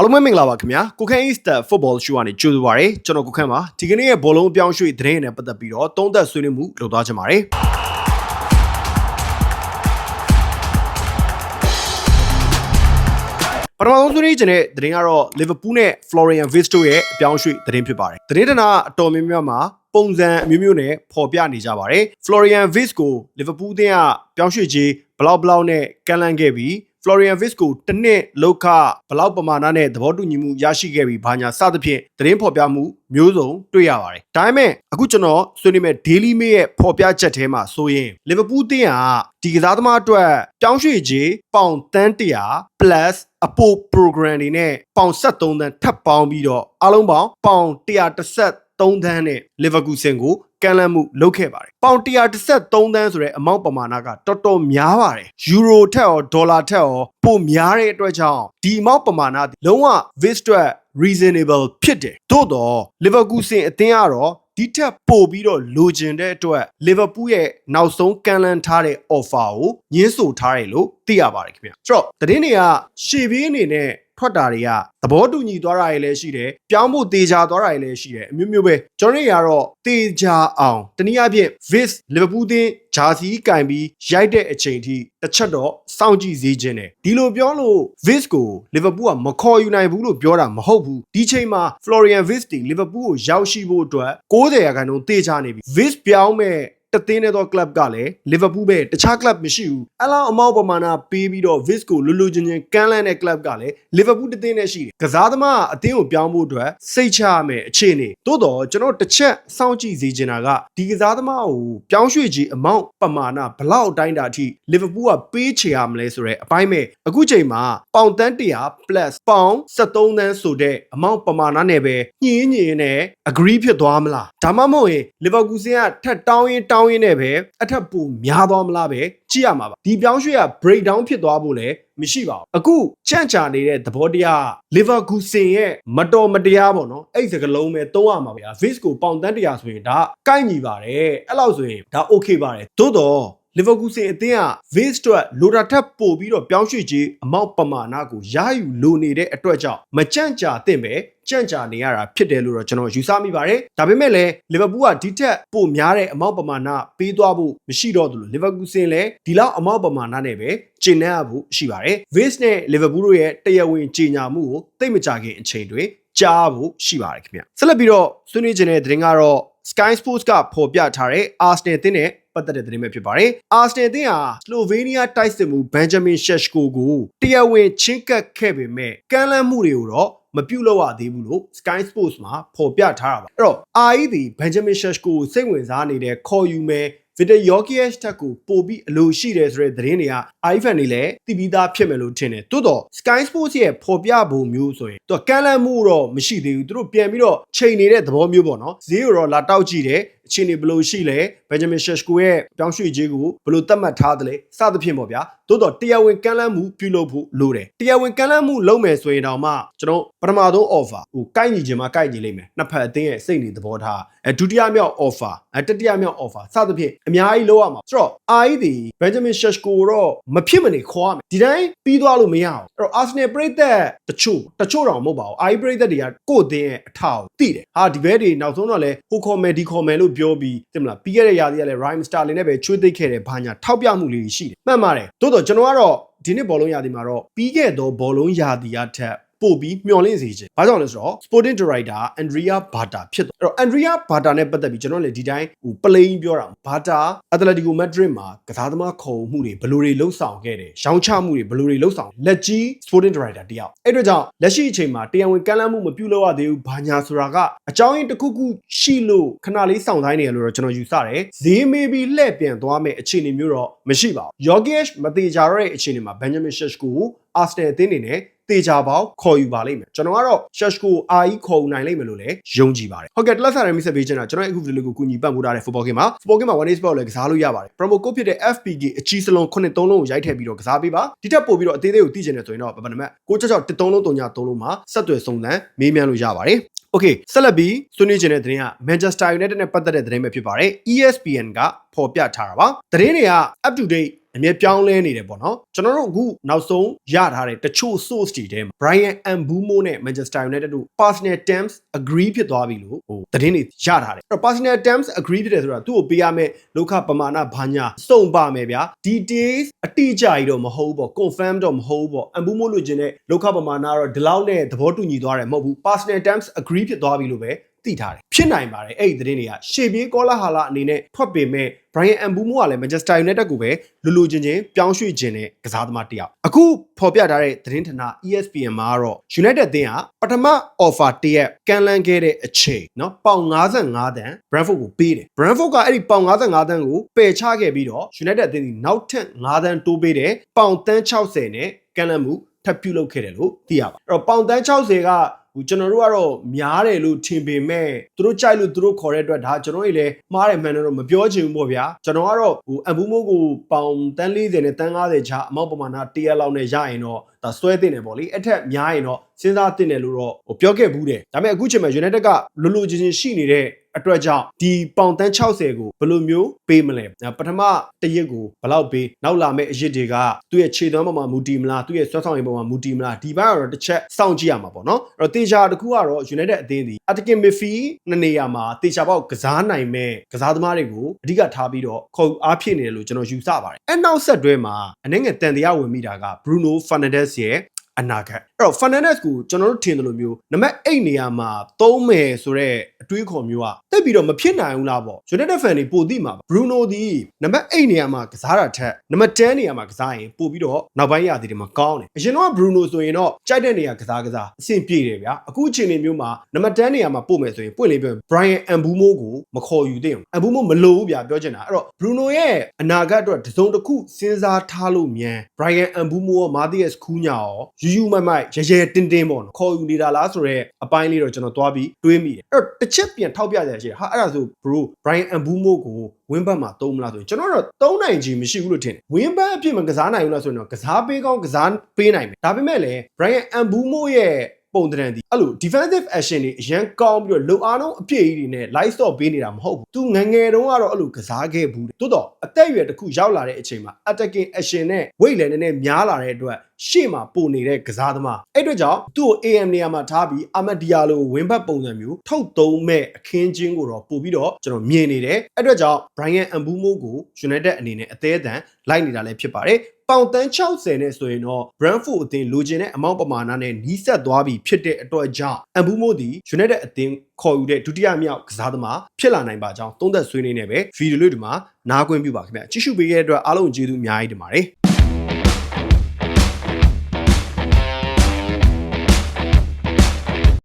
အားလုံးပဲမင်္ဂလာပါခင်ဗျာကိုခန့် Easter Football Show ကနေကြိုဆိုပါရစေကျွန်တော်ကိုခန့်ပါဒီကနေ့ရဲ့ဘောလုံးအပြောင်းရွှေ့သတင်းနဲ့ပတ်သက်ပြီးတော့သုံးသက်ဆွေးနွေးမှုလုပ်သွားချင်ပါတယ်ပထမဆုံးဆွေးနွေးချင်တဲ့သတင်းကတော့ Liverpool နဲ့ Florian Wirtz တို့ရဲ့အပြောင်းရွှေ့သတင်းဖြစ်ပါတယ်သတင်းတနာအတော်များများမှာပုံစံအမျိုးမျိုးနဲ့ပေါ်ပြနေကြပါတယ် Florian Wirtz ကို Liverpool အသင်းကပြောင်းရွှေ့ခြင်းဘလောက်ဘလောက်နဲ့ကန်လန့်ခဲ့ပြီး Florian Wirtz ကိုတစ်နှစ်လောက်ခဘလောက်ပမာဏနဲ့သဘောတူညီမှုရရှိခဲ့ပြီးဘာညာစသဖြင့်သတင်းဖော်ပြမှုမျိုးစုံတွေ့ရပါတယ်။ဒါပေမဲ့အခုကျွန်တော်ဆွေးနွေးမဲ့ Daily Mail ရဲ့ဖော်ပြချက်ထဲမှာဆိုရင် Liverpool တင်းဟာဒီကစားသမားအတွက်ပြောင်းရွှေ့ခြင်းပေါင်တန်း100 plus အပို program တွေနဲ့ပေါင်73တန်းထပ်ပေါင်းပြီးတော့အားလုံးပေါင်းပေါင်133 သန်းနဲ့ Leverkusen ကိုကန်လန့်မှုလုပ်ခဲ့ပါတယ်။ပေါင်133သန်းဆိုတဲ့အမောက်ပမာဏကတော်တော်များပါတယ်။ယူရိုထက်ရောဒေါ်လာထက်ရောပိုများတဲ့အတွက်ကြောင့်ဒီအမောက်ပမာဏသည်လုံးဝ Vistra reasonable ဖြစ်တယ်။သို့တော့ Leverkusen အသင်းကတော့ဒီထက်ပိုပြီးတော့လိုချင်တဲ့အတွက် Liverpool ရဲ့နောက်ဆုံးကန်လန့်ထားတဲ့ offer ကိုညှင်းဆိုထားတယ်လို့သိရပါတယ်ခင်ဗျ။ဆိုတော့သတင်းတွေကရှေ့ပြေးအနေနဲ့ ထွက်တာတွေကသဘောတူညီသွားတာတွေလည်းရှိတယ်ပြောင်းဖို့တေချာသွားတာတွေလည်းရှိတယ်အမျိုးမျိုးပဲကျွန်တော်တို့ကတော့တေချာအောင်တနည်းအားဖြင့် Vis Liverpool တင်းဂျာစီကင်ပြီးရိုက်တဲ့အချိန်ထိတစ်ချက်တော့စောင့်ကြည့်စေခြင်းတယ်ဒီလိုပြောလို့ Vis ကို Liverpool ကမခေါ်ယူနိုင်ဘူးလို့ပြောတာမဟုတ်ဘူးဒီချိန်မှာ Florian Vis တီ Liverpool ကိုရောက်ရှိဖို့အတွက်90ရာခိုင်နှုန်းတေချာနေပြီ Vis ပြောင်းမဲ့ တသင်းတဲ့သော club ကလည်း Liverpool ပဲတခြား club မရှိဘူးအလောက်အမောက်ပမာဏပေးပြီးတော့ Vis ကိုလူလူချင်းချင်းကမ်းလှမ်းတဲ့ club ကလည်း Liverpool တသင်းနဲ့ရှိတယ်ကစားသမားအသင်းကိုပြောင်းဖို့အတွက်စိတ်ချရမယ်အခြေအနေသို့တော့ကျွန်တော်တစ်ချက်စောင့်ကြည့်စေချင်တာကဒီကစားသမားကိုပြောင်းရွှေ့ခြင်းအမောက်ပမာဏဘလောက်အတိုင်းတာအထိ Liverpool ကပေးချေရမလဲဆိုတဲ့အပိုင်းမဲ့အခုချိန်မှာပေါင်တန်း100 plus ပေါင်73တန်းဆိုတဲ့အမောက်ပမာဏနဲ့ပဲညင်းညင်းနဲ့ agree ဖြစ်သွားမလားဒါမှမဟုတ်ရင် Liverpool ကထပ်တောင်းရင်တောင်းရင်နဲ့ပဲအထက်ပိုများသွားမလားပဲကြည့်ရမှာပါဒီပြောင်းရွှေ့က break down ဖြစ်သွားဖို့လည်းမရှိပါဘူးအခုကြန့်ကြာနေတဲ့သဘောတရား Liverpool ရဲ့မတော်မတရားပေါ့နော်အဲ့ဒီစကလုံးပဲသုံးရမှာဗျာ Vis ကိုပေါင်တန်းတရားဆိုရင်ဒါကိုက်ညီပါတယ်အဲ့လောက်ဆိုရင်ဒါ okay ပါတယ်သို့တော့ လီဗာပူးစင်အသင်းက Vase အတွက်လိုတာထက်ပိုပြီးတော့ပြောင်းရွှေ့ခြင်းအမောက်ပမာဏကိုရယူလိုနေတဲ့အတွက်ကြောင့်မကြန့်ကြာသင့်ပဲကြန့်ကြာနေရတာဖြစ်တယ်လို့တော့ကျွန်တော်ယူဆမိပါတယ်။ဒါပေမဲ့လည်းလီဗာပူးကဒီထက်ပိုများတဲ့အမောက်ပမာဏပေးသွားဖို့မရှိတော့ဘူးလို့လီဗာပူးစင်လည်းဒီလောက်အမောက်ပမာဏနဲ့ပဲကျင့်နေရဖို့ရှိပါတယ်။ Vase နဲ့လီဗာပူးတို့ရဲ့တရားဝင်ကြေညာမှုကိုသိမကြခင်အချိန်တွင်ကြားဖို့ရှိပါတယ်ခင်ဗျ။ဆက်လက်ပြီးတော့ဆွေးနွေးခြင်းတဲ့သတင်းကတော့ Sky Sports ကဖော်ပြထားတဲ့ Arsenal အသင်းနဲ့ ပတ်သက်တဲ့သတင်းပဲဖြစ်ပါတယ်။ Arsenal အသင်းဟာ Slovenia တိုက်စစ်မှု Benjamin Sheshko ကိုတရားဝင်ချင်းကပ်ခဲ့ပေမဲ့ကမ်းလှမ်းမှုတွေကိုတော့မပြုတ်လောက်ရသေးဘူးလို့ Sky Sports မှာဖော်ပြထားတာပါအဲ့တော့ RE ဒီ Benjamin Sheshko ကိုစိတ်ဝင်စားနေတဲ့ခေါ်ယူမဲ့ Victor Yokesh တက်ကိုပို့ပြီးအလိုရှိတယ်ဆိုတဲ့သတင်းတွေက iFan တွေလည်းတည်ပြီးသားဖြစ်မယ်လို့ထင်တယ်။သို့တော့ Sky Sports ရဲ့ဖော်ပြပုံမျိုးဆိုရင်သူကကမ်းလှမ်းမှုတော့မရှိသေးဘူး။သူတို့ပြန်ပြီးတော့ချိန်နေတဲ့သဘောမျိုးပေါ့နော်။ဈေးကိုတော့လာတောက်ကြည့်တယ်။ အခြေအနေဘယ်လိုရှိလဲ။ Benjamin Sheshko ရဲ့ပြောင်းရွှေ့ခြင်းကိုဘယ်လိုသတ်မှတ်ထားသလဲ။စသဖြင့်ပေါ့ဗျာ။သို့တော့တရားဝင်ကမ်းလှမ်းမှုပြုလုပ်ဖို့လိုတယ်။တရားဝင်ကမ်းလှမ်းမှုလုပ်မယ်ဆိုရင်တော့မှကျွန်တော်ပထမဆုံး offer ဟိုကိုက်ညီခြင်းမှာကိုက်ညီလိမ့်မယ်။နှစ်ဖက်အသင်းရဲ့စိတ်နေသဘောထား။အဲဒုတိယမြောက် offer အဲတတိယမြောက် offer စသဖြင့်အများကြီးလုပ်ရမှာဆိုတော့ RE ဒီ Benjamin Sheshko တော့မဖြစ်မနေခေါ်ရမယ်ဒီတိုင်းပြီးသွားလို့မရအောင်အဲ့တော့ Arsenal ပြိသက်တချို့တချို့တော့မဟုတ်ပါဘူး RE ပြိသက်တွေကကိုယ့်အသင်းရဲ့အထောက်သိတယ်ဟာဒီဘဲတွေနောက်ဆုံးတော့လဲဟိုခေါ်မယ်ဒီခေါ်မယ်လို့ပြောပြီးတင်မလားပြီးခဲ့တဲ့ရာသီကလည်း Rhyme Sterling နဲ့ပဲချွေးသိပ်ခဲ့တဲ့ဘာညာထောက်ပြမှုလေးရှိတယ်မှန်ပါတယ်တိုးတော့ကျွန်တော်ကတော့ဒီနှစ်ဘောလုံးရာသီမှာတော့ပြီးခဲ့သောဘောလုံးရာသီအထက် ပို့ပြီးမျှော်လင့်စေခြင်း။ဘာကြောင့်လဲဆိုတော့ Sporting Director Andrea Bata ဖြစ်တယ်။အဲ့တော့ Andrea Bata နဲ့ပတ်သက်ပြီးကျွန်တော်လည်းဒီတိုင်းဟို plain ပြောတာ Bata Atletico Madrid မှာကစားသမားခေါ်မှုတွေဘယ်လိုတွေလှုပ်ဆောင်ခဲ့တယ်။ရောင်းချမှုတွေဘယ်လိုတွေလှုပ်ဆောင်လက်ကြီး Sporting Director တယောက်။အဲ့အတွက်ကြောင့်လက်ရှိအချိန်မှာတရားဝင်ကမ်းလှမ်းမှုမပြုလုပ်ရသေးဘူး။ဘာညာဆိုတာကအကြောင်းရင်းတစ်ခုခုရှိလို့ခဏလေးစောင့်တိုင်းနေရလို့တော့ကျွန်တော်ယူဆတယ်။ဈေးမေးပြီးလှည့်ပြန်သွားမယ့်အခြေအနေမျိုးတော့မရှိပါဘူး။ Yogesh မသေးကြရတဲ့အခြေအနေမှာ Benjamin Sheshko ကို Arsenal အသင်းနေနဲ့ တေချာပေါင်းခေါ်ယူပါလိမ့်မယ်ကျွန်တော်ကတော့ Sheshko RE ခေါ်ယူနိုင်လိမ့်မယ်လို့လည်းယုံကြည်ပါတယ်ဟုတ်ကဲ့တလက်ဆာရမိတ်ဆက်ပေးချင်တာကျွန်တော်အခုဗီဒီယိုလေးကိုကူညီပံ့ပိုးထားတဲ့ Football Game မှာ Football Game မှာ 1 Sport လည်းကစားလို့ရပါတယ် promo code ဖြစ်တဲ့ FPG အကြီးစလုံး93လုံးကိုရိုက်ထည့်ပြီးတော့ကစားပေးပါဒီထက်ပိုပြီးတော့အသေးသေးကိုသိချင်တယ်ဆိုရင်တော့ဗဗနမတ်666 13လုံး3လုံးမှာဆက်သွယ်စုံစမ်းမေးမြန်းလို့ရပါတယ်โอเคဆက်လက်ပြီးဆွေးနွေးခြင်းတဲ့သတင်းက Manchester United နဲ့ပတ်သက်တဲ့သတင်းပဲဖြစ်ပါတယ် ESPN ကဖော်ပြထားတာပါသတင်းတွေက up to date အမြဲပြောင်းလဲနေတယ်ပေါ့နော်ကျွန်တော်တို့အခုနောက်ဆုံးရထားတဲ့တချို့ source တွေထဲမှာ Brian Mbumo နဲ့ Manchester United တို့ personal terms agree ဖြစ်သွားပြီလို့ဟိုသတင်းတွေရထားတယ်အဲ့တော့ personal terms agree ဖြစ်တယ်ဆိုတာသူ့ကိုပေးရမယ့်လောက်ခပမာဏဘာညာစုံပါမယ်ဗျာ details အတိအကျကြီးတော့မဟုတ်ဘူးပေါ့ confirm တော့မဟုတ်ဘူးပေါ့ Mbumo လို့ခြင်းတဲ့လောက်ခပမာဏကတော့ဒီလောက်နဲ့သဘောတူညီသွားတယ်မဟုတ်ဘူး personal terms agree ဖြစ်သွားပြီလို့ပဲ သိထားတယ်ဖြစ်နိုင်ပါတယ်အဲ့ဒီသတင်းတွေကရှေ့ပြေးကောလာဟာလာအနေနဲ့ထွက်ပေမဲ့ Brian Mbumo ကလည်း Manchester United ကိုပဲလူလူချင်းချင်းပြောင်းရွှေ့ခြင်းတဲ့ကစားသမားတစ်ယောက်အခုဖော်ပြထားတဲ့သတင်းဌာန ESPN မှာကတော့ United အသင်းကပထမ offer တစ်ရက်ကန်လန်းခဲ့တဲ့အချိန်เนาะပေါင်55တန် Brentford ကိုပေးတယ် Brentford ကအဲ့ဒီပေါင်55တန်ကိုပယ်ချခဲ့ပြီးတော့ United အသင်းဒီနောက်ထပ်5တန်တိုးပေးတယ်ပေါင်တန်း60နဲ့ကန်လန်းမှုထပ်ပြုတ်လုပ်ခဲ့တယ်လို့သိရပါအဲ့တော့ပေါင်တန်း60က ဟိုကျွန်တော်တို့ကတော့များတယ်လို့ထင်ပေမဲ့သူတို့ကြိုက်လို့သူတို့ခေါ်တဲ့အတွက်ဒါကျွန်တော်တွေလည်းမှားတယ်မှန်တယ်တော့မပြောချင်ဘူးပေါ့ဗျာကျွန်တော်ကတော့ဟိုအဘူမိုးကိုပေါင်တန်း40နဲ့တန်း90ချာအမောက်ပမာဏ100လောက်နဲ့ရရင်တော့ဒါစွဲတင်တယ်ပေါ့လေအဲ့ထက်များရင်တော့စဉ်းစားတင်တယ်လို့တော့ဟိုပြောခဲ့ဘူးတယ်ဒါပေမဲ့အခုချိန်မှာ United ကလူလူချင်းချင်းရှိနေတဲ့ အတွက်ကြောင့်ဒီပေါင်တန်း60ကိုဘယ်လိုမျိုးပေးမလဲပထမတစ်ရက်ကိုဘယ်လောက်ပေးနောက်လာမယ့်အရက်တွေကသူ့ရဲ့ခြေသွမ်းပေါ်မှာမူတည်မလားသူ့ရဲ့ဆွဲဆောင်ရည်ပေါ်မှာမူတည်မလားဒီဘက်ကတော့တစ်ချက်စောင့်ကြည့်ရမှာပေါ့နော်အဲ့တော့တေချာတစ်ခုကတော့ United အသင်းဒီ Attacking Midfield နှစ်နေရာမှာတေချာပေါက်ကစားနိုင်မဲ့ကစားသမားတွေကိုအဓိကထားပြီးတော့ခေါ်အားဖြစ်နေတယ်လို့ကျွန်တော်ယူဆပါတယ်အဲ့နောက်ဆက်တွဲမှာအနေငယ်တန်တရားဝင်မိတာက Bruno Fernandes ရဲ့ အနာဂတ်အဲ့တော့ Fernandes ကိုကျွန်တော်တို့ထင်တယ်လို့မျိုးနံပါတ်8နေရာမှာသုံးမယ်ဆိုတော့အတွေးခေါ်မျိုးကတက်ပြီးတော့မဖြစ်နိုင်ဘူးလားပေါ့ United fan တွေပိုသိမှာပါ Bruno ဒီနံပါတ်8နေရာမှာကစားတာထက်နံပါတ်10နေရာမှာကစားရင်ပို့ပြီးတော့နောက်ပိုင်းရာသီတွေမှာကောင်းတယ်အရင်တော့ Bruno ဆိုရင်တော့ကြိုက်တဲ့နေရာကစားကစားအဆင်ပြေတယ်ဗျာအခုအချိန်လေးမျိုးမှာနံပါတ်10နေရာမှာပို့မယ်ဆိုရင်ပွင့်လေးပြောရင် Brian Mbumo ကိုမခေါ်ယူသင့်ဘူး Mbumo မလိုဘူးဗျာပြောချင်တာအဲ့တော့ Bruno ရဲ့အနာဂတ်အတွက်တစ်စုံတစ်ခုစဉ်းစားထားလို့မြန် Brian Mbumo ရော Matthias Cunha ရောယူယူမိုက်မိုက်ရဲရဲတင်းတင်းပေါ့နော်ခေါ်ယူနေတာလားဆိုတော့အပိုင်းလေးတော့ကျွန်တော်သွားပြီးတွေးမိတယ်အဲ့တော့တစ်ချက်ပြန်ထောက်ပြကြရရှိတယ်ဟာအဲ့ဒါဆို bro Brian Mbumo ကိုဝင်းဘတ်မှာသုံးမလားဆိုရင်ကျွန်တော်တော့သုံးနိုင်ခြင်းမရှိဘူးလို့ထင်တယ်ဝင်းဘတ်အဖြစ်မကစားနိုင်ဘူးလားဆိုရင်တော့ကစားပေးကောင်းကစားပေးနိုင်မယ်ဒါပေမဲ့လည်း Brian Mbumo ရဲ့ပုံတရံဒီအဲ့လို defensive action တွေအရန်ကောင်းပြီးတော့လုံအားလုံးအပြည့်ကြီးတွေနဲ့ light stop ပေးနေတာမဟုတ်ဘူး။ तू ငငယ်တုန်းကတော့အဲ့လိုကစားခဲ့ဘူး။တိုးတော့အသက်အရွယ်တစ်ခုရောက်လာတဲ့အချိန်မှာ attacking action နဲ့ weight လည်းနည်းနည်းများလာတဲ့အတွက် ရှေ့မှာပိုနေတဲ့ကစားသမားအဲ့အတွက်ကြောင့်သူ့ကို AM နေရာမှာထားပြီးအာမတ်ဒီယာလိုဝင်းဘတ်ပုံစံမျိုးထုတ်သုံးမဲ့အခင်းချင်းကိုတော့ပို့ပြီးတော့ကျွန်တော်မြင်နေတယ်အဲ့အတွက်ကြောင့် Brian Mbumo ကို United အနေနဲ့အသေးအတန်လိုက်နေတာလည်းဖြစ်ပါတယ်ပေါင်တန်း60နဲ့ဆိုရင်တော့ Brentford အသင်းလိုချင်တဲ့အမောက်ပမာဏနဲ့နီးစပ်သွားပြီဖြစ်တဲ့အတွက်ကြောင့် Mbumo ဒီ United အသင်းခေါ်ယူတဲ့ဒုတိယမြောက်ကစားသမားဖြစ်လာနိုင်ပါကြောင်းသုံးသက်ဆွေးနွေးနေပဲဗီဒီယိုလေးဒီမှာနားကွင်းပြပါခင်ဗျကြည့်ရှုပေးခဲ့တဲ့အတွက်အားလုံးကျေးဇူးအများကြီးတင်ပါတယ်